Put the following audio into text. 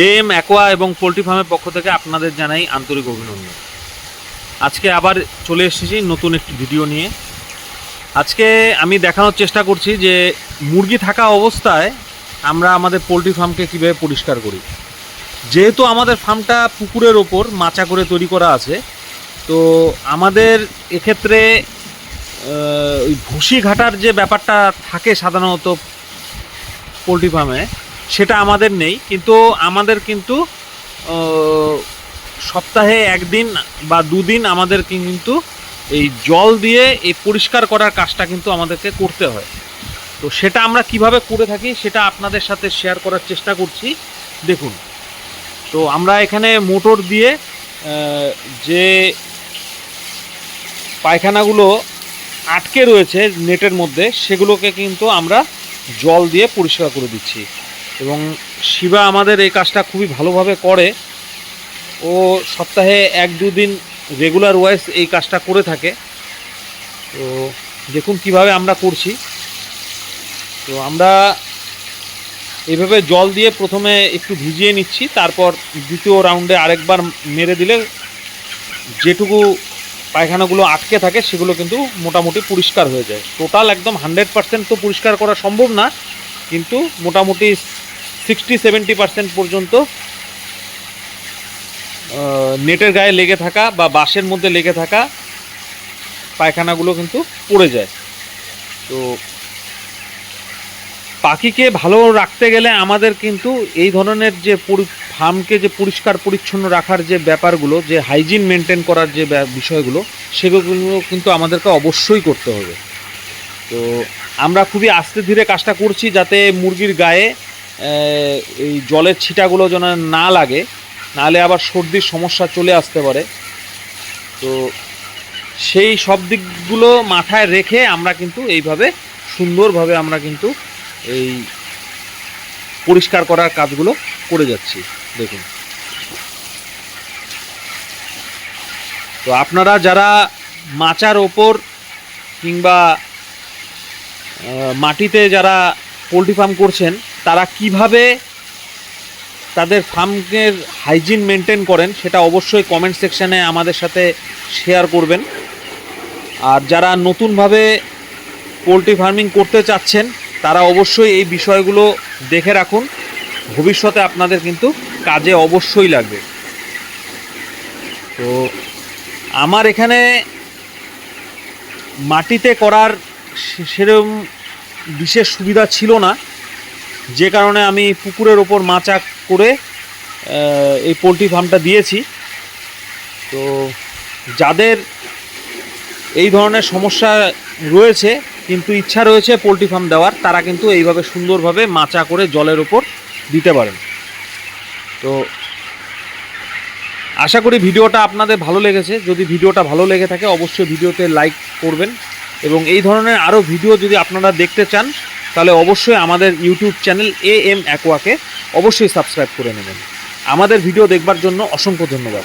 M, aqua এবং poultry ফার্মের পক্ষ থেকে আপনাদের জানাই আন্তরিক অভিনন্দন। আজকে আবার চলে এসেছি নতুন একটি ভিডিও নিয়ে। আজকে আমি দেখানোর চেষ্টা করছি যে মুরগি থাকা অবস্থায় আমরা আমাদের পোলট্রি ফার্মকে কীভাবে পরিষ্কার করি। যেহেতু আমাদের ফার্মটা পুকুরের ওপর মাচা করে তৈরি করা আছে, তো আমাদের এক্ষেত্রে ওই ভুসি ঘাটার যে ব্যাপারটা থাকে সাধারণত পোলট্রি ফার্মে সেটা আমাদের নেই, কিন্তু আমাদের কিন্তু সপ্তাহে একদিন বা দুদিন আমাদের কিন্তু এই জল দিয়ে এই পরিষ্কার করার কাজটা কিন্তু আমাদেরকে করতে হয়। তো সেটা আমরা কীভাবে করে থাকি সেটা আপনাদের সাথে শেয়ার করার চেষ্টা করছি। দেখুন, তো আমরা এখানে মোটর দিয়ে যে পায়খানাগুলো আটকে রয়েছে নেটের মধ্যে, সেগুলোকে কিন্তু আমরা জল দিয়ে পরিষ্কার করে দিচ্ছি। এবং শিবা আমাদের এই কাজটা খুবই ভালোভাবে করে। ও সপ্তাহে এক দুদিন রেগুলার ওয়াইজ এই কাজটা করে থাকে। তো দেখুন কীভাবে আমরা করছি। তো আমরা এভাবে জল দিয়ে প্রথমে একটু ভিজিয়ে নিচ্ছি, তারপর দ্বিতীয় রাউন্ডে আরেকবার মেরে দিলে যেটুকু পায়খানাগুলো আটকে থাকে সেগুলো কিন্তু মোটামুটি পরিষ্কার হয়ে যায়। টোটাল একদম হান্ড্রেড পার্সেন্ট তো পরিষ্কার করা সম্ভব না, কিন্তু মোটামুটি সিক্সটি, সেভেন্টি পার্সেন্ট পর্যন্ত নেটের গায়ে লেগে থাকা বা বাঁশের মধ্যে লেগে থাকা পায়খানাগুলো কিন্তু পড়ে যায়। তো পাখিকে ভালো রাখতে গেলে আমাদের কিন্তু এই ধরনের যে ফার্মকে যে পরিষ্কার পরিচ্ছন্ন রাখার যে ব্যাপারগুলো, যে হাইজিন মেনটেন করার যে বিষয়গুলো, সেগুলো কিন্তু আমাদেরকে অবশ্যই করতে হবে। তো আমরা খুবই আস্তে ধীরে কাজটা করছি যাতে মুরগির গায়ে এই জলের ছিটাগুলো যেন না লাগে, নাহলে আবার সর্দির সমস্যা চলে আসতে পারে। তো সেই সব দিকগুলো মাথায় রেখে আমরা কিন্তু এইভাবে সুন্দরভাবে আমরা কিন্তু এই পরিষ্কার করার কাজগুলো করে যাচ্ছি, দেখুন। তো আপনারা যারা মাচার ওপর কিংবা মাটিতে যারা পোলট্রি ফার্ম করছেন তারা কীভাবে তাদের ফার্মের হাইজিন মেনটেন করেন সেটা অবশ্যই কমেন্ট সেকশানে আমাদের সাথে শেয়ার করবেন। আর যারা নতুনভাবে পোলট্রি ফার্মিং করতে চাচ্ছেন, তারা অবশ্যই এই বিষয়গুলো দেখে রাখুন। ভবিষ্যতে আপনাদের কিন্তু কাজে অবশ্যই লাগবে। তো আমার এখানে মাটিতে করার সে- সেরম বিশেষ সুবিধা ছিল না। যে কারণে আমি পুকুরের ওপর মাচা করে এই পোলট্রি ফার্মটা দিয়েছি। তো যাদের এই ধরনের সমস্যা রয়েছে, কিন্তু ইচ্ছা রয়েছে পোলট্রি ফার্ম দেওয়ার, তারা কিন্তু এইভাবে সুন্দরভাবে মাচা করে জলের ওপর দিতে পারেন। তো আশা করি ভিডিওটা আপনাদের ভালো লেগেছে। যদি ভিডিওটা ভালো লেগে থাকে, অবশ্যই ভিডিওতে লাইক করবেন এবং এই ধরনের আরও ভিডিও যদি আপনারা দেখতে চান তাহলে অবশ্যই আমাদের ইউটিউব চ্যানেল এ এম অ্যাকোয়াকে অবশ্যই সাবস্ক্রাইব করে নেবেন। আমাদের ভিডিও দেখবার জন্য অসংখ্য ধন্যবাদ।